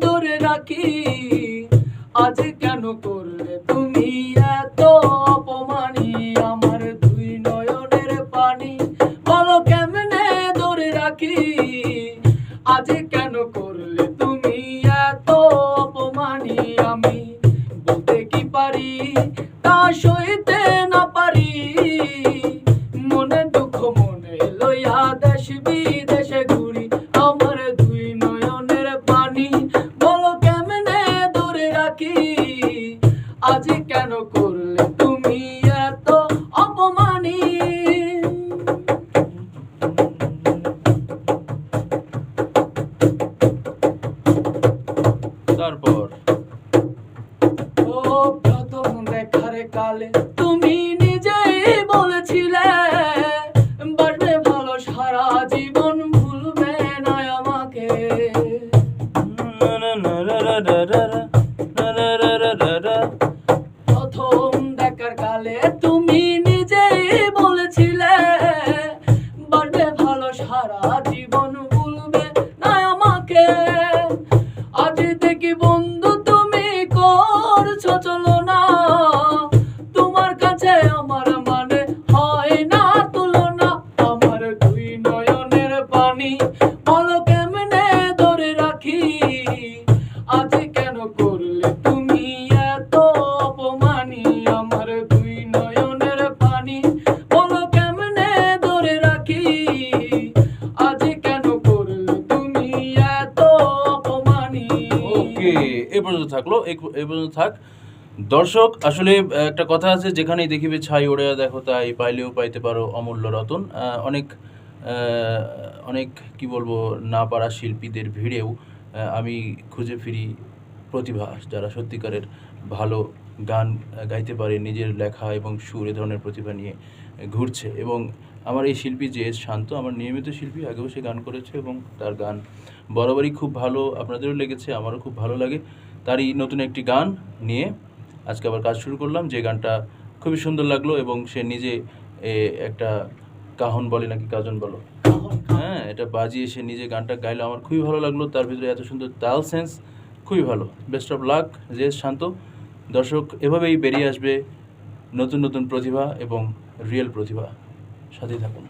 ধরে রাখি। আজ কেন করলে তুমি এত অপমানি? আমার দুই নয়নের পানি বলো কেমনে ধরে রাখি? আজ কেন করলে তুমি এত অপমানি? আমি বলতে কি পারি? তা সইতে না পারি। তারপর? ও প্রথম দেখার কালে তুমি নিজেই বলেছিলে বাড়বে ভালো সারা জীবন, ভুলবে না আমাকে। প্রথম দেখার কালে তুমি নিজেই বলেছিলে বাড়বে ভালো সারা জীবন দেখি বন্ধু তুমি করছ, চলো না। তোমার কাছে আমার মানে হয় না তুলনা। আমার দুই নয়নের পানি বলো কেমনে ধরে রাখি? আজ কেন এ পর্যন্ত থাকল এ- এ পর্যন্ত থাক। দর্শক, আসলে একটা কথা আছে, যেখানেই দেখিবে ছাই ওড়ে দেখো তাই, পাইলেও পাইতে পারো অমূল্য রতন। অনেক অনেক, কি বলব না পারা শিল্পীদের ভিড়েও আমি খুঁজে ফিরি প্রতিভা, যারা সত্যিকারের ভালো গান গাইতে পারে নিজের লেখা এবং সুর এ ধরনের প্রতিভা নিয়ে ঘুরছে। এবং আমার এই শিল্পী যে এস শান্ত আমার নিয়মিত শিল্পী আগেও সে গান করেছে এবং তার গান বরাবরই খুব ভালো আপনাদেরও লেগেছে আমারও খুব ভালো লাগে। তারই নতুন একটি গান নিয়ে আজকে আবার কাজ শুরু করলাম যে গানটা খুবই সুন্দর লাগল এবং সে নিজে এ, একটা কাহন বলে নাকি কাজন বলো? হ্যাঁ এটা বাজিয়ে সে নিজে গানটা গাইলো আমার খুবই ভালো লাগল। তার ভিতরে এত সুন্দর তাল সেন্স খুবই ভালো। বেস্ট অফ লাক যে শান্ত। দর্শক এভাবেই বেরিয়ে আসবে নতুন নতুন প্রতিভা এবং রিয়েল প্রতিভা। সাথে থাকুন।